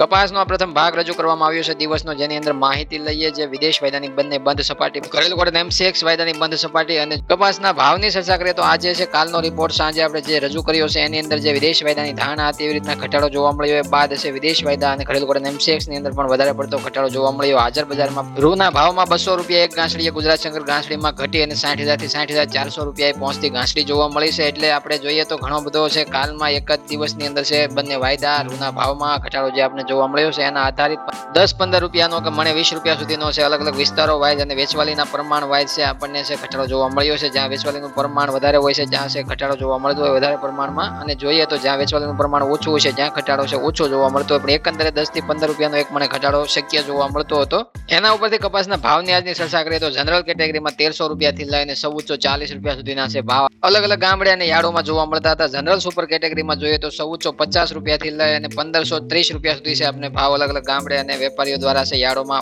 કપાસનો પ્રથમ ભાગ રજૂ કરવામાં આવ્યો છે દિવસનો, જેની અંદર માહિતી લઈએ જે વિદેશ વાયદાની બંને બંધ સપાટી ઘરેલું કોર્ટ એમસીએક્સ વાયદાની બંધ સપાટી અને કપાસના ભાવની ચર્ચા કરીએ તો આજે છે કાલનો રિપોર્ટ સાંજે આપણે જે રજૂ કર્યો છે એની અંદર જે વિદેશ વાયદાની ધારણા હતી એવી રીતના ઘટાડો જોવા મળ્યો. એ બાદ છે વિદેશ વાયદા અને ઘરેલું કોર્ટ એમસીએક્સની અંદર પણ વધારે પડતો ઘટાડો જોવા મળ્યો. હાજર બજારમાં રૂના ભાવમાં બસો રૂપિયા એક ગાંસડીએ, ગુજરાત શંકર ગાંસડીમાં ઘટી અને સાઠ હજારથી સાઠ હજાર ચારસો રૂપિયાએ પહોંચતી ગાંસડી જોવા મળી છે. એટલે આપણે જોઈએ તો ઘણો બધો છે કાલમાં એક જ દિવસની અંદર છે બંને વાયદા રૂના ભાવમાં ઘટાડો જે આપણે જોવા મળ્યો છે. એના આધારિત દસ પંદર રૂપિયાનો કે મને વીસ રૂપિયા સુધીનો છે અલગ અલગ વિસ્તારો વાઇઝ અને વેચવાલીના પ્રમાણ વાઇઝ છે આપણને છે ઘટાડો જોવા મળ્યો છે. જ્યાં વેચવાલીનું પ્રમાણ વધારે હોય છે જ્યાં છે ઘટાડો જોવા મળતો હોય વધારે પ્રમાણમાં. અને જોઈએ તો જ્યાં વેચવાલીનું પ્રમાણ ઓછું હોય છે જ્યાં ઘટાડો છે ઓછો જોવા મળતો હોય. પણ એકંદરે દસથી પંદર રૂપિયાનો એક મને ઘટાડો શક્ય જોવા મળતો હતો. એના ઉપરથી કપાસના ભાવની આજની ચર્ચા કરીએ તો જનરલ કેટેગરીમાં તેરસો રૂપિયાથી લઈને સૌચ્ચો ચાલીસ રૂપિયા સુધીના છે ભાવ. અલગ અલગ ગામડે અને યાર્ડોમાં જોવા મળતા હતા. જનરલ સુપર કેટેગરીમાં જોઈએ તો સૌચ્ચો પચાસ રૂપિયાથી લઈ અને પંદરસો ત્રીસ રૂપિયા સુધી છે. આપણે ભાવ અલગ અલગ ગામડે અને વેપારીઓ દ્વારા છે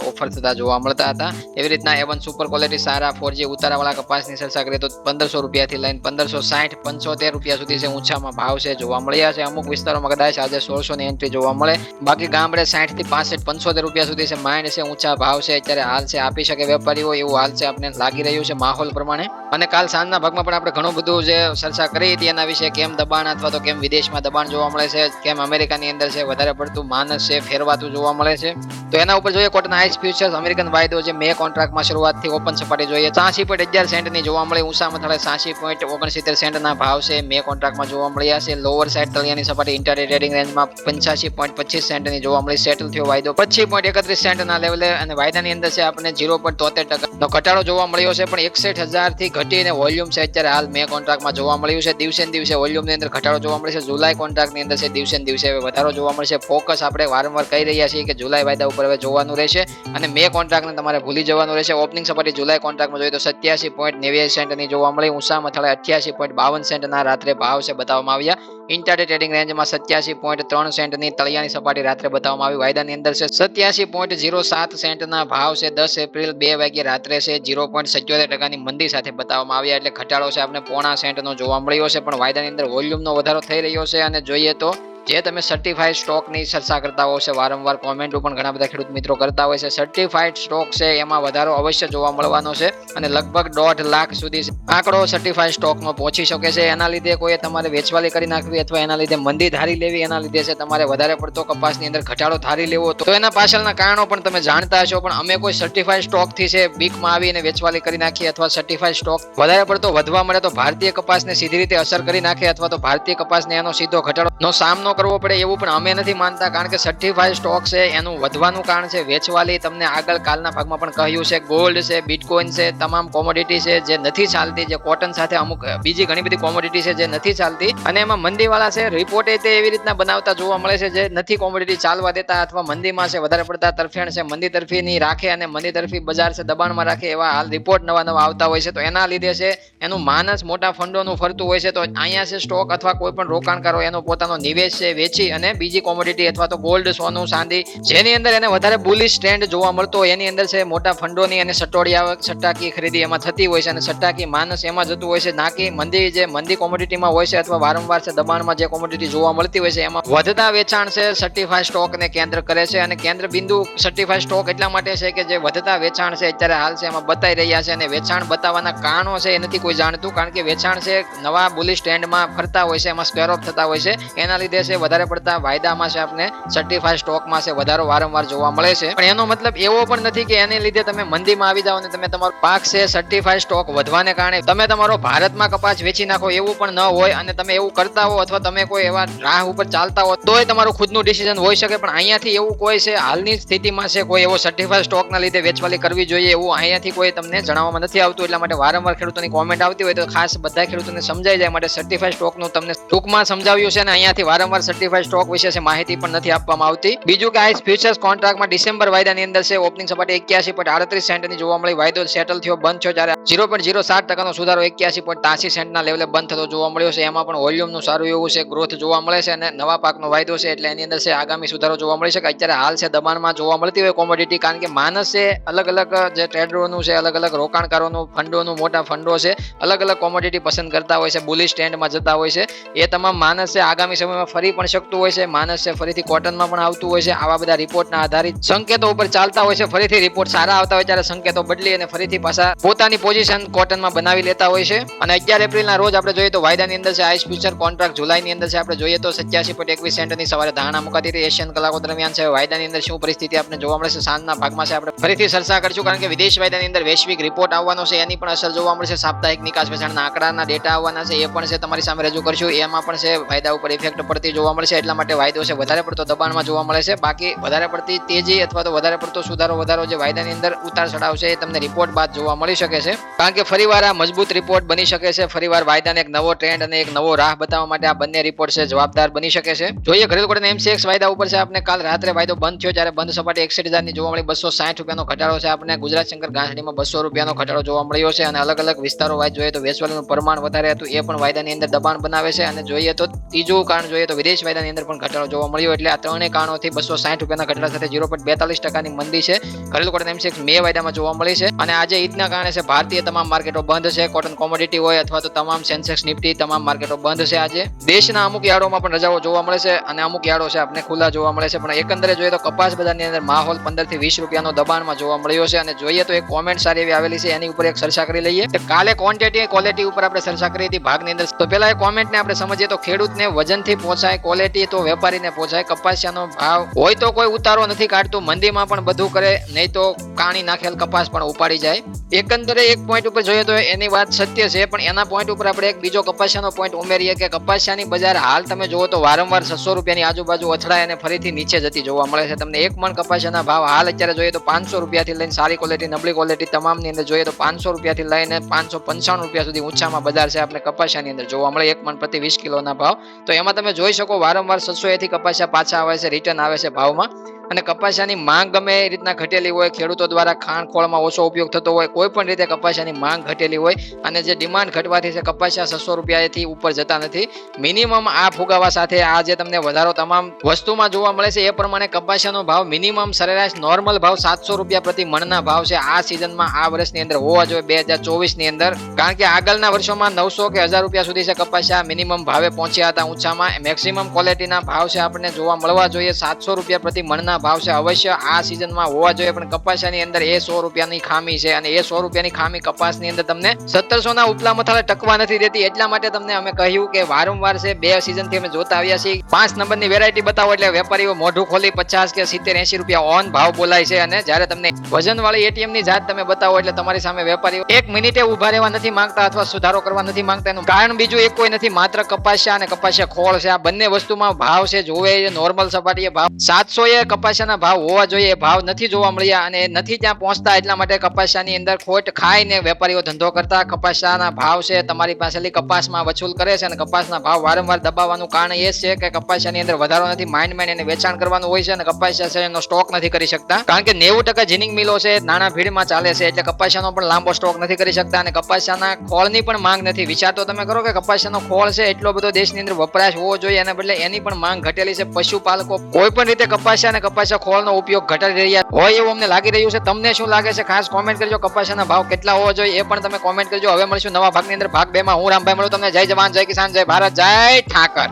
ઓફર થતા જોવા મળતા હતા. એવી રીતના એવન સુપર ક્વોલિટી સારા ફોરજી ઉતારાવાળા કપાસની ચર્ચા કરીએ તો પંદરસો રૂપિયાથી લઈને પંદરસો સાઠ, પંચોતેર રૂપિયા સુધી છે ઊંચામાં ભાવ છે જોવા મળ્યા છે. અમુક વિસ્તારોમાં કદાચ આજે સોળસો ની એન્ટ્રી જોવા મળે. બાકી ગામડે સાઠથી પાસઠ, પંચોતેર રૂપિયા સુધી છે માઇન્ડ છે, ઊંચા ભાવ છે. અત્યારે હાલ છે આપી શકે વેપારીઓ એવું હાલ છે આપણે લાગી રહ્યું છે માહોલ પ્રમાણે. અને કાલ સાંજના ભાગમાં પણ આપણે ઘણું બધું જે ચર્ચા કરી હતી એના વિશે કેમ દબાણ અથવા તો કેમ વિદેશમાં દબાણ જોવા મળે છે, કેમ અમેરિકાની અંદર છે વધારે પડતું માનસ છે, ફેરવાતું જોવા મળે છે. તો એના ઉપર જોઈએ, કોટન આઈસ ફ્યુચર્સ અમેરિકન વાયદો જે મે કોન્ટ્રાક્ટમાં શરૂઆતથી ઓપન સપાટી જોઈએ. સાસી પોઈન્ટ અગિયાર સેન્ટની જોવા મળે ઊંચા મથાળે સાસી પોઈન્ટ ઓગણસિત્તેર સેન્ટના ભાવ છે. મે કોન્ટ્રાક્ટમાં જોવા મળ્યા છે. લોઅર સાઇડ તળિયાની સપાટી ઇન્ટરડે ટ્રેડિંગ રેન્જમાં પંચ્યાસી પોઈન્ટ પચીસ સેન્ટની જોવા મળી. સેટલ થયો વાયદો. પચીસ પોઈન્ટ એકત્રીસ સેન્ટના લેવલે અને વાયદાની અંદર છે આપણને ઝીરો પોઈન્ટ તોતેર ટકાનો ઘટાડો જોવા મળ્યો છે. પણ એકસઠ હજારથી ઘટીને વોલ્યુમ છે અત્યારે હાલ મે કોન્ટ્રાક્ટમાં જોવા મળ્યું છે. દિવસે દિવસે વોલ્યુમની અંદર ઘટાડો જોવા મળે છે. જુલાઈ કોન્ટ્રાક્ટની અંદર છે. દિવસે દિવસે વધારો જોવા મળશે ફોકસ આપણે વારંવાર કહી રહ્યા છીએ કે જુલાઈ વાયદા ઉપર હવે જોવાનું રહેશે અને મે કોન્ટ્રાક્ટને તમારે ભૂલી જવાનું રહેશે. ઓપનિંગ સપાટી જુલાઈ કોન્ટ્રાક્ટમાં જોઈએ તો સત્યાસી પોઈન્ટ નેવ્યાસી સેન્ટની જોવા મળી. ઊંચા મથાળે અઠ્યાસી પોઈન્ટ બાવન સેન્ટના રાત્રે ભાવ છે બતાવવામાં આવ્યા. ઇન્ટરડે ટ્રેડિંગ રેન્જમાં સત્યાસી પોઈન્ટ ત્રણ સેન્ટની તળિયાની સપાટી રાત્રે બતાવવામાં આવી. વાયદાની અંદર છે સત્યાસી પોઈન્ટ ઝીરો સાત સેન્ટના ભાવ છે. દસ એપ્રિલ બે વાગ્યે રાત્રે છે ઝીરો પોઈન્ટ સત્યોતેર ટકાની મંદી સાથે બતાવવામાં આવ્યા. એટલે ઘટાડો છે આપણે પોણા સેન્ટનો જોવા મળ્યો છે. પણ વાયદાની અંદર વોલ્યુમનો વધારો થઈ રહ્યો છે. અને જોઈએ તો જે તમે સર્ટિફાઈડ સ્ટોકની ચર્ચા કરતા હો છે, વારંવાર કોમેન્ટો પણ ઘણા બધા ખેડૂત મિત્રો કરતા હોય છે. સર્ટિફાઈડ સ્ટોક છે, એમાં વધારો અવશ્ય જોવા મળવાનો છે અને લગભગ દોઢ લાખ સુધી આંકડો સર્ટિફાઈડ સ્ટોકમાં પહોંચી શકે છે. એના લીધે કોઈ તમારે વેચવાલી કરી નાખવી અથવા એના લીધે મંદી ધારી લેવી, એના લીધે છે તમારે વધારે પડતો કપાસની અંદર ઘટાડો ધારી લેવો. તો એના પાછળના કારણો પણ તમે જાણતા હશો, પણ અમે કોઈ સર્ટિફાઈડ સ્ટોકથી છે, બીકમાં આવીને વેચવાલી કરી નાખીએ અથવા સર્ટિફાઈડ સ્ટોક વધારે પડતો વધવા મળે તો ભારતીય કપાસને સીધી રીતે અસર કરી નાખે અથવા તો ભારતીય કપાસને એનો સીધો ઘટાડોનો સામનો કરવો પડે એવું પણ અમે નથી માનતા, કારણ કે સર્ટિફાઈડ સ્ટોક છે, એનું વધવાનું કારણ છે, વેચવાલી તમને આગળ કાલના ભાગમાં પણ કહ્યું છે ગોલ્ડ છે બિટકોઇન છે, તમામ કોમોડિટી છે, જે નથી ચાલતી, જે કોટન સાથે અમુક, બીજી ઘણી બધી કોમોડિટી છે, જે નથી ચાલતી. અને એમાં મંદીવાળા છે રિપોર્ટ તે એવી રીતના બનાવતા જોવા મળે છે, જે નથી કોમોડિટી ચાલવા દેતા અથવા મંદીમાં છે, વધારે પડતા તરફેણ છે, મંદી તરફીની રાખે અને મંદી તરફી બજાર છે, દબાણમાં રાખે એવા હાલ રિપોર્ટ નવા નવા આવતા હોય છે. તો એના લીધે છે, એનું માનસ મોટા ફંડોનું ફરતું હોય છે. તો અહીંયા છે સ્ટોક અથવા કોઈ પણ રોકાણકારો એનો પોતાનો નિવેશ છે, વેચી અને બીજી કોમોડિટી અથવા તો ગોલ્ડ સોનું, ચાંદી, જેની અંદર એને વધારે બુલિશ ટ્રેન્ડ જોવા મળતો એની અંદર છે મોટા ફંડોની અને સટોડિયા સટ્ટાકી ખરીદી એમાં થતી હોય છે અને સટ્ટાકી માનસ એમાં જતું હોય છે. ના કે મંદી જે મંદી કોમોડિટીમાં હોય છે અથવા વારંવાર છે દબાણમાં જે કોમોડિટી જોવા મળતી હોય છે, એમાં વધતા વેચાણ છે સર્ટિફાઈડ સ્ટોકને કેન્દ્ર કરે છે અને કેન્દ્ર બિંદુ સર્ટિફાઈડ સ્ટોક એટલા માટે છે કે જે વધતા વેચાણ છે અત્યારે હાલ છે એમાં બતાવી રહ્યા છે અને વેચાણ બતાવવાના કારણો છે એ નથી કોઈ જાણતું, કારણ કે વેચાણ છે નવા બુલિશ ટ્રેન્ડમાં ફરતા હોય છે, એમાં સ્ક્વેર ઓફ થતા હોય છે. એના લીધે છે, વધારે પડતા વાયદામાં છે આપણે સર્ટિફાઈડ સ્ટોકમાં છે, વધારો વારંવાર જોવા મળે છે. પણ એનો મતલબ એવો પણ નથી કે એને લીધે તમે મંદીમાં આવી જાઓ અને તમે તમારો પાક છે સર્ટિફાઈડ સ્ટોક વધવાને કારણે તમે તમારો ભારતમાં કપાસ વેચી નાખો એવું પણ ન હોય અને તમે એવું કરતા હો અથવા તમે કોઈ એવા રાહ ઉપર ચાલતા હો, તોય તમારું ખુદનું ડિસિઝન હોઈ શકે. પણ અહીંયાથી એવું કોઈ છે, હાલની સ્થિતિમાં છે, કોઈ એવો સર્ટિફાઈડ સ્ટોકના લીધે વેચવાલી કરવી જોઈએ એવું અહીંયાથી કોઈ તમને જણાવવામાં નથી આવતું. એટલા માટે વારંવાર ખેડૂતોની કોમેન્ટ આવતી હોય તો ખાસ બધા ખેડૂતોને સમજાઈ જાય માટે સર્ટિફાઈડ સ્ટોકનું તમને ટૂંકમાં સમજાવ્યું છે અને અહીંયાથી વારંવાર વારંવાર સર્ટિફાઈડ સ્ટોક વિશે છે, માહિતી પણ નથી આપવામાં આવતી. બીજું કે આઈસ ફ્યુચર્સ કોન્ટ્રાક્ટમાં ડિસેમ્બર વાયદાની અંદર છે ઓપનિંગ સપાટી એક્યાસી પોઈન્ટ આડત્રીસ સેન્ટની જોવા મળી. વાયદો સેટલ થયો, બંધ થયો, જ્યારે ઝીરો પોઈન્ટ ઝીરો સાત ટકાનો સુધારો એક્યાસી પોઈન્ટ ત્યાસી સેન્ટના લેવલે બંધ થતો જોવા મળ્યો છે. એમાં પણ વોલ્યુમનું સારું એવું છે ગ્રોથ જોવા મળે છે અને નવા પાકનો વાયદો છે, એટલે એની અંદર છે, આગામી સુધારો જોવા મળી શકે. અત્યારે હાલ છે, દબાણમાં જોવા મળતી હોય કોમોડિટી કારણ કે માનસ છે, અલગ અલગ જે ટ્રેડરોનું છે, અલગ અલગ રોકાણકારોનું, ફંડોનું, મોટા ફંડો છે, અલગ અલગ કોમોડિટી પસંદ કરતા હોય છે બુલિશ સ્ટેન્ડમાં જતા હોય છે. એ તમામ માનસ છે, આગામી સમયમાં ફરી પણ શકતું હોય છે. માનસ છે, ફરીથી કોટનમાં પણ આવતું હોય છે. આવા બધા રિપોર્ટના આધારિત સંકેતો ઉપર ચાલતા હોય છે. ફરીથી રિપોર્ટ સારા આવતા હોય ત્યારે સંકેતો બદલી અને ફરીથી પાછા પોતાની પોઝિશન કોટનમાં બનાવી લેતા હોય છે. અને અગિયાર એપ્રિલના રોજ આપણે જોઈએ તો વાયદાની અંદર છે, આઈસ ફ્યુચર કોન્ટ્રાક્ટ જુલાઈની અંદર છે. આપણે જોઈએ તો સત્યાસી પોઈન્ટ એકવીસ સેન્ટની સવારે ધારણા મુકાતી હતી. એશિયન કલાકો દરમિયાન છે, વાયદાની અંદર શું પરિસ્થિતિ આપણે જોવા મળશે સાંજના ભાગમાં છે, આપણે ફરીથી ચર્ચા કરશું કારણ કે વિદેશ વાયદાની અંદર વૈશ્વિક રિપોર્ટ આવવાનો છે. એની પણ અસર જોવા મળશે સાપ્તાહિક નિકાસ વેચાણના આંકડાના ડેટા આવવાના છે. એ પણ છે, તમારી સામે રજૂ કરશું. એમાં પણ છે, વાયદા ઉપર ઇફેક્ટ પડતી જોવા મળશે એટલા માટે વાયદો છે. વધારે પડતો દબાણમાં જોવા મળે છે. બાકી વધારે પડતી તેજી અથવા તો વધારે પડતો સુધારો, વધારો જે વાયદાની અંદર ઉતાર ચઢાવ છે એ તમને રિપોર્ટ બાદ જોવા મળી શકે છે. કારણ કે ફરીવાર આ મજબૂત રિપોર્ટ બની શકે છે. ફરીવાર વાયદાને એક નવો ટ્રેન્ડ અને એક નવો રાહ બતાવવા માટે આ બંને રિપોર્ટ છે, જવાબદાર બની શકે છે. જોઈએ ઘરેલું કોટના એમસીએક્સ વાયદા ઉપર છે. આપણે કાલ રાત્રે વાયદો બંધ થયો જ્યારે બંધ સપાટી એકસઠ હજારની જોવા મળી. બસો સાઠ રૂપિયાનો ઘટાડો છે. આપણે ગુજરાત શંકર ગાંઠડીમાં બસો રૂપિયાનો ઘટાડો જોવા મળ્યો છે અને અલગ અલગ વિસ્તારો વાઇઝ જોઈએ તો વેચવાલીનું પ્રમાણ વધારે હતું. એ પણ વાયદાની અંદર દબાણ બનાવે છે. અને જોઈએ તો ત્રીજું કારણ જોઈએ તો વિદેશ વાયદાની અંદર પણ ઘટાડો જોવા મળ્યો એટલે આ ત્રણેય કારણોથી બસો સાઠ રૂપિયાના ઘટાડા સાથે ઝીરો પોઈન્ટ બેતાલીસ ટકાની મંદી છે. ઘરેલું કોટન એમસીએક્સ મે વાયદામાં જોવા મળી છે. અને આજે ઈદના કારણે છે, ભારતીય તમામ માર્કેટો બંધ છે. કોટન કોમોડિટી હોય અથવા તો તમામ સેન્સેક્સ નિફ્ટી તમામ માર્કેટો બંધ છે આજે. દેશના અમુક યાર્ડોમાં પણ રજાઓ જોવા મળે છે અને અમુક યાર્ડો છે આપણે ખુલ્લા જોવા મળે છે. પણ એકંદરે જોઈએ તો કપાસ બજારની અંદર માહોલ પંદરથી વીસ રૂપિયાનો દબાણમાં જોવા મળ્યો છે. અને જોઈએ તો એક કોમેન્ટ સારી એવી આવેલી છે, એની ઉપર એક ચર્ચા કરી લઈએ. કાલે ક્વોન્ટિટી ક્વોલિટી ઉપર આપણે ચર્ચા કરી હતી ભાગની અંદર. તો પેલા એ કોમેન્ટને આપણે સમજીએ તો ખેડૂતને વજનથી પહોંચાય ક્વોલિટી તો વેપારીને પહોંચાય કપાસિયાનો ભાવ હોય તો કોઈ ઉતારો નથી કાઢતું, મંદીમાં પણ બધું કરે, નહીં તો કાણી નાખેલ કપાસ પણ ઉપાડી જાય. એકંદરે એક પોઈન્ટ ઉપર જોઈએ તો એની વાત સત્ય છે, પણ એના પોઈન્ટ ઉપર આપણે એક બીજો કપાસિયાનો પોઈન્ટ ઉમેરીએ કે કપાસિયાની બજાર હાલ તમે જુઓ તો વારંવાર છસો રૂપિયાની આજુબાજુ અથડાય અને ફરીથી નીચે જતી જોવા મળે છે. તમને એક મણ કપાસિયાના ભાવ હાલ અત્યારે જોઈએ તો પાંચસો રૂપિયાથી લઈને સારી ક્વોલિટી નબળી ક્વોલિટી તમામની અંદર જોઈએ તો પાંચસો રૂપિયાથી લઈને પાંચસો પંચાણું રૂપિયા સુધી ઊંચામાં બજાર છે. આપણે કપાસિયાની અંદર જોવા મળે એક મણ પ્રતિ વીસ કિલોના ભાવ. તો એમાં તમે જોઈ શકો વારંવાર છસો એથી કપાસિયા પાછા આવે છે રિટર્ન આવે છે ભાવમાં. અને કપાસિયાની માંગ ગમે એ રીતના ઘટેલી હોય, ખેડૂતો દ્વારા ખાણ ખોળમાં ઓછો ઉપયોગ થતો હોય, કોઈ પણ રીતે કપાસિયાની માંગ ઘટેલી હોય અને જે ડિમાન્ડ ઘટવાથી છે, કપાસિયા છસો રૂપિયાથી ઉપર જતા નથી. મિનિમમ આ ફુગાવા સાથે આ જે તમને વધારો તમામ વસ્તુમાં જોવા મળે છે, એ પ્રમાણે કપાસિયાનો ભાવ મિનિમમ સરેરાશ નોર્મલ ભાવ સાતસો રૂપિયા પ્રતિ મણના ભાવ છે, આ સિઝનમાં આ વર્ષની અંદર હોવા જોઈએ, બે હજાર ચોવીસની અંદર. કારણ કે આગળના વર્ષોમાં નવસો કે હજાર રૂપિયા સુધી છે કપાસિયા મિનિમમ ભાવે પહોંચ્યા હતા ઊંચામાં. મેક્સિમમ ક્વોલિટીના ભાવ છે આપણને જોવા મળવા જોઈએ, સાતસો રૂપિયા પ્રતિ મણના ભાવ છે. અવશ્ય આ સિઝનમાં હોવા જોઈએ, પણ કપાસિયાની અંદર એ સો રૂપિયાની ખામી છે અને એ સો રૂપિયાની ખામી કપાસની અંદર તમને સત્તરસો ના ઉપલા મથાળે ટકવા નથી દેતી. એટલા માટે તમને અમે કહ્યું કે વારંવાર છે, બે સિઝનથી અમે જોતા આવ્યા છીએ. પાંચ નંબરની વેરાયટી બતાવો એટલે વેપારીઓ મોઢું ખોલી પચાસ કે સિત્તેર એસી રૂપિયા ઓન ભાવ બોલાય છે અને જ્યારે તમને વજન વાળી એટીએમની જાત તમે બતાવો એટલે તમારી સામે વેપારીઓ એક મિનિટે ઊભા રહેવા નથી માંગતા અથવા સુધારો કરવા નથી માંગતા. એનું કારણ બીજું એક કોઈ નથી, માત્ર કપાસિયા અને કપાસિયા ખોળ છે. આ બંને વસ્તુમાં ભાવ છે, જોવે નોર્મલ સપાટીએ ભાવ સાતસો એ કપાસિયાના ભાવ હોવા જોઈએ, ભાવ નથી જોવા મળ્યા અને નથી ત્યાં પહોંચતા એટલા માટે કપાસિયાની અંદર ખોટ ખાઈને વેપારીઓ ધંધો કરતા કપાસિયાના ભાવ છે, તમારી પાસેથી કપાસમાં વસૂલ કરે છે અને કપાસના ભાવ વારંવાર દબાવવાનું કારણ એ છે કે કપાસિયાની અંદર વધારો નથી માઇન્ડ માઇન્ડ એને વેચાણ કરવાનું હોય છે અને કપાસિયા છે એનો સ્ટોક નથી કરી શકતા. કારણ કે નેવું ટકા જીનિંગ મિલો છે નાના ભીડમાં ચાલે છે, એટલે કપાસિયાનો પણ લાંબો સ્ટોક નથી કરી શકતા અને કપાસિયાના ખોળની પણ માંગ નથી. વિચાર તો તમે કરો કે કપાસિયાનો ખોળ છે, એટલો બધો દેશની અંદર વપરાશ હોવો જોઈએ, એના બદલે એની પણ માંગ ઘટેલી છે. પશુપાલકો કોઈ પણ રીતે કપાસિયા અને કપાસિયા ખોળનો ઉપયોગ ઘટાડી રહ્યા હોય એવું અમને લાગી રહ્યું છે. તમને શું લાગે છે? ખાસ કોમેન્ટ કરજો. કપાસિયાના ભાવ કેટલા હોવા જોઈએ એ પણ તમે કોમેન્ટ કરજો. હવે મળીશું નવા ભાગની અંદર. ભાગ બે માં હું રામભાઈ મળું તમને. જય જવાન, જય કિસાન, જય ભારત, જય ઠાકર.